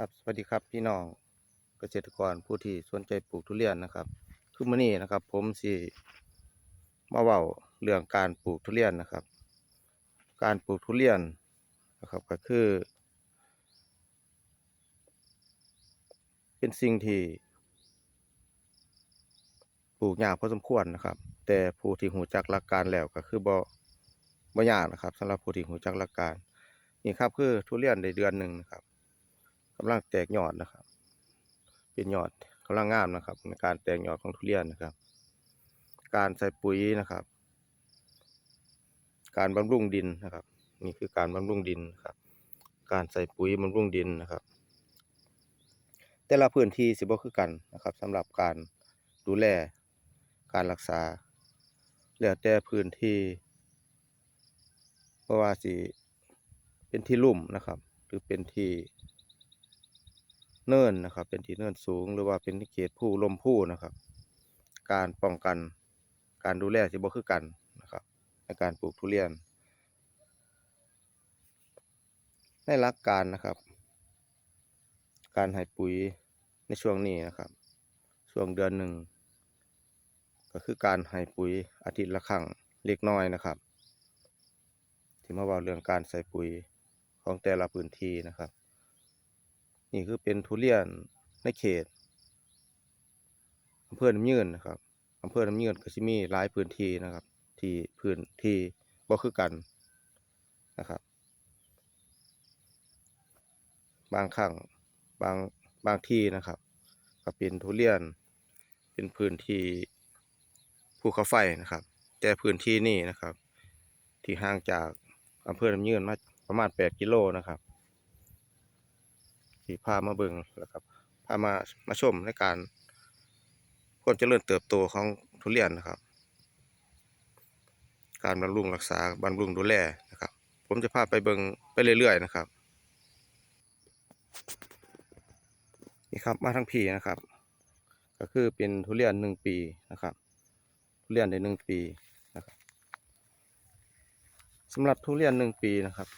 ครับสวัสดีครับพี่น้องเกษตรกรผู้ที่สนใจปลูกทุเรียนนะครับคือมื้อนี้นะครับ ผมสิมาเว้าเรื่องการปลูกทุเรียนนะครับ การปลูกทุเรียนนะครับก็คือ เป็นสิ่งที่ปลูกยากพอสมควรนะครับ แต่ผู้ที่หูจักหลักการแล้วก็คือบ่บ่ยากนะครับสำหรับผู้ที่หูจักหลักการนี่ครับคือทุเรียนได้เดือนหนึ่งนะครับ กำลังแตกยอดนะครับ เป็นยอดกำลังงามนะครับ ในการแตกยอดของทุเรียนนะครับ การใส่ปุ๋ยนะครับ การบำรุงดินนะครับ นี่คือการบำรุงดินนะครับ การใส่ปุ๋ยบำรุงดินนะครับ แต่ละพื้นที่สิบ่คือกันนะครับสำหรับการดูแลการรักษาแล้วแต่พื้นที่เพราะว่าสิเป็นที่ลุ่มนะครับ หรือเป็นที่ เนินนะครับ เป็นที่เนินสูงหรือว่าเป็นเขตผู้ลมผู้นะครับ การป้องกันการดูแลสิบ่คือกันนะครับ ในการปลูกทุเรียน ในหลักการนะครับ การให้ปุ๋ยในช่วงนี้นะครับ ช่วงเดือนหนึ่งก็คือการให้ปุ๋ยอาทิตย์ละครั้งเล็กน้อยนะครับที่มาว่าเรื่องการใส่ปุ๋ยของแต่ละพื้นที่นะครับ นี่คือเป็นทุเรียนในเขตอำเภอน้ำยืนนะครับอำเภอน้ำยืนก็สิมีหลายพื้นที่นะครับ ที่พื้นที่บ่คือกันนะครับ บางครั้งบางบางที่นะครับ ก็เป็นทุเรียน เป็นพื้นที่ภูเขาไฟนะครับ แต่พื้นที่นี่นะครับ ที่ห่างจากอำเภอน้ำยืนมาประมาณ 8 กิโลนะครับ ที่พามาเบิ่งแล้วครับพามามาชมในการความเจริญเติบโตของทุเรียนนะครับ การบำรุงรักษาบำรุงดูแลนะครับ ผมจะพาไปเบิ่งไปเรื่อยๆนะครับนี่ครับมาทั้งพีนะครับ ก็คือเป็นทุเรียนหนึ่งปีนะครับ ทุเรียนได้หนึ่งปีนะครับสำหรับทุเรียนหนึ่งปีนะครับ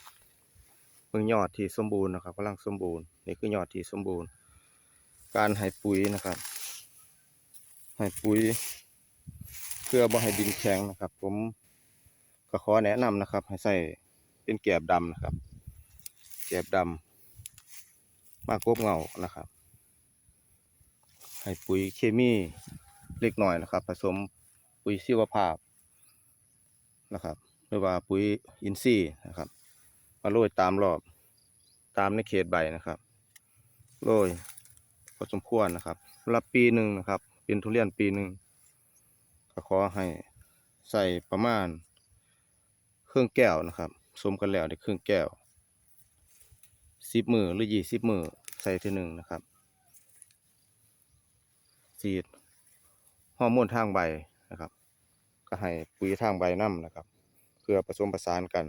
เบิ่งยอดที่สมบูรณ์นะครับกำลังสมบูรณ์นี่คือยอดที่สมบูรณ์ การให้ปุ๋ยนะครับให้ปุ๋ย เพื่อบ่ให้ดินแข็งนะครับ ผมก็ขอแนะนำนะครับ ให้ใส่เป็นแกบดำนะครับ แกบดำมากบเงานะครับ ให้ปุ๋ยเคมีเล็กหน้อยนะครับ ผสมปุ๋ยชีวภาพนะครับหรือว่าปุ๋ยอินทรีย์นะครับ มาโรยตามรอบ ตามในเขตใบนะครับโรยพอสมควรนะครับสำหรับปีหนึ่งนะครับ เป็นทุเรียนปีหนึ่งก็ขอให้ใส่ประมาณ เครื่องแก้วนะครับสมกันแล้วในเครื่องแก้วสิบมือหรือยี่สิบมือใส่ทีหนึ่งนะครับสีดฮอร์โมนทางใบนะครับ ก็ให้ปุ๋ยทางใบน้ำนะครับ เพื่อผสมผสานกัน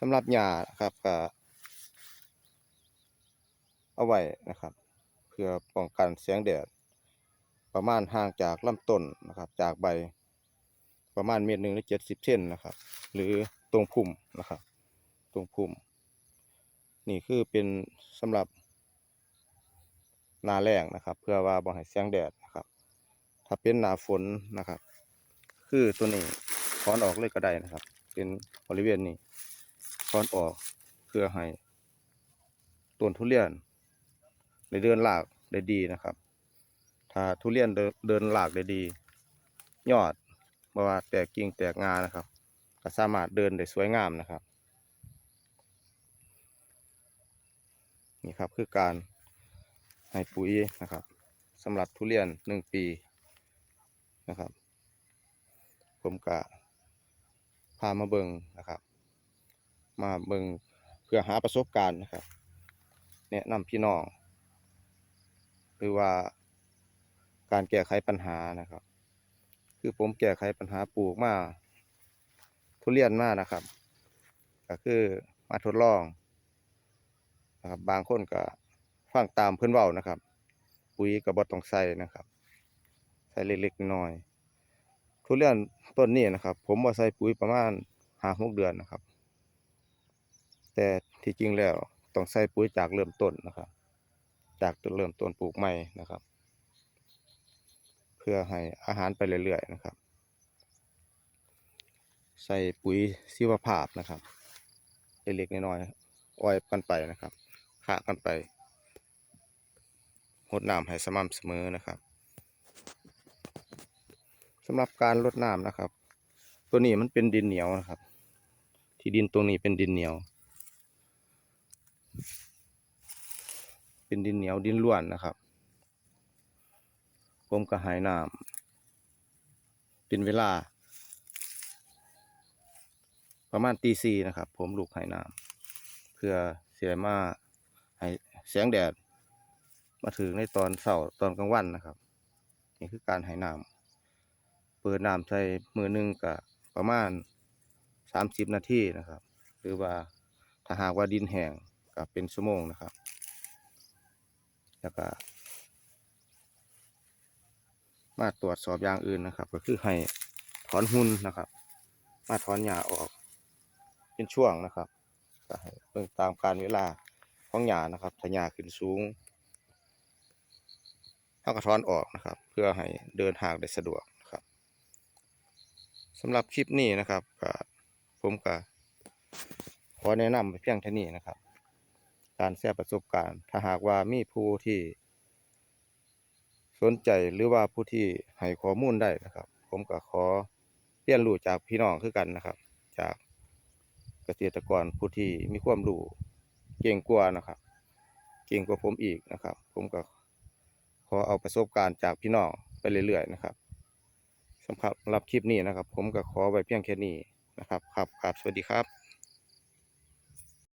สำหรับหญ้านะครับก็เอาไว้นะครับ เพื่อป้องกันแสงแดด ประมาณห่างจากลำต้นนะครับ จากใบประมาณเมตรหนึ่งหรือเจ็ดสิบเซนนะครับ หรือตรงพุ่มนะครับ ตรงพุ่ม นี่คือเป็นสำหรับหนาแรงนะครับ เพื่อว่าบ่ให้แสงแดดนะครับ ถ้าเป็นหนาฝนนะครับ คือตัวนี้ถอนออกเลยก็ได้นะครับ เป็นบริเวณนี้ ถอนออกเพื่อให้ต้นทุเรียนได้เดินหลากได้ดีนะครับ ถ้าทุเรียนเดินหลากได้ดี ยอดบ่ว่าแตกกิ่งแตกงานะครับ ก็สามารถเดินได้สวยงามนะครับ นี่ครับคือการให้ปุ๋ยนะครับสำหรับทุเรียนหนึ่งปีนะครับ ผมก็พามาเบิงนะครับ มาเบิงเพื่อหาประสบการณ์นะครับ แนะนำพี่น้อง หรือว่าการแก้ไขปัญหานะครับ คือผมแก้ไขปัญหาปลูกมาทุเรียนมานะครับ ก็คือมาทดลองนะครับบางคนก็ฟังตามเพื่อนเว้านะครับ ปุ๋ยก็บ่ต้องใส่นะครับ ใส่เล็กๆน้อยทุเรียนต้นนี้นะครับ ผมบ่าใส่ปุ๋ยประมาณห้าหกเดือนนะครับ แต่ที่จริงแล้วต้องใส่ปุ๋ยจากเริ่มต้นนะครับ จากเริ่มต้นปลูกใหม่นะครับ เพื่อให้อาหารไปเรื่อยๆนะครับ ใส่ปุ๋ยชีวภาพนะครับเล็กๆน้อยๆอ้อยกันไปนะครับขะกันไปรดน้ำให้สม่ำเสมอนะครับสำหรับการรดน้ำนะครับ ตัวนี้มันเป็นดินเหนียวนะครับ ที่ดินตรงนี้เป็นดินเหนียว เป็นดินเหนียวดินล้วนนะครับผมก็หายน้ำเป็นเวลา ประมาณตีสี่นะครับ ผมลูกหายน้ำเพื่อเสียมาให้แสงแดด มาถึงในตอนเสาร์ตอนกลางวันนะครับ นี่คือการหายน้ำเปิดน้ำใส่มือหนึงกับประมาณสามสิบนาทีนะครับ หรือว่าถ้าหากว่าดินแห้ง ก็เป็นชั่วโมงนะครับ แล้วก็ มาตรวจสอบอย่างอื่นนะครับ ก็คือให้ถอนหุ่นนะครับ มาถอนหญ้าออก เป็นช่วงนะครับก็ให้เบิ่งตามการเวลาของหญ้านะครับถ้าหญ้าขึ้นสูงเราก็ถอนออกนะครับ เพื่อให้เดินทางได้สะดวกนะครับสำหรับคลิปนี้นะครับผมก็ขอแนะนำไปเพียงเท่านี้นะครับ การแชร์ประสบการณ์ ถ้าหากว่ามีผู้ที่สนใจหรือว่าผู้ที่ให้ข้อมูลได้นะครับ ผมก็ขอเรียนรู้จากพี่น้องคือกันนะครับ จากเกษตรกรผู้ที่มีความรู้เก่งกว่านะครับ เก่งกว่าผมอีกนะครับ ผมก็ขอเอาประสบการณ์จากพี่น้องไปเรื่อยๆนะครับสำหรับคลิปนี้นะครับ ผมก็ขอไว้เพียงแค่นี้นะครับ ครับครับสวัสดีครับ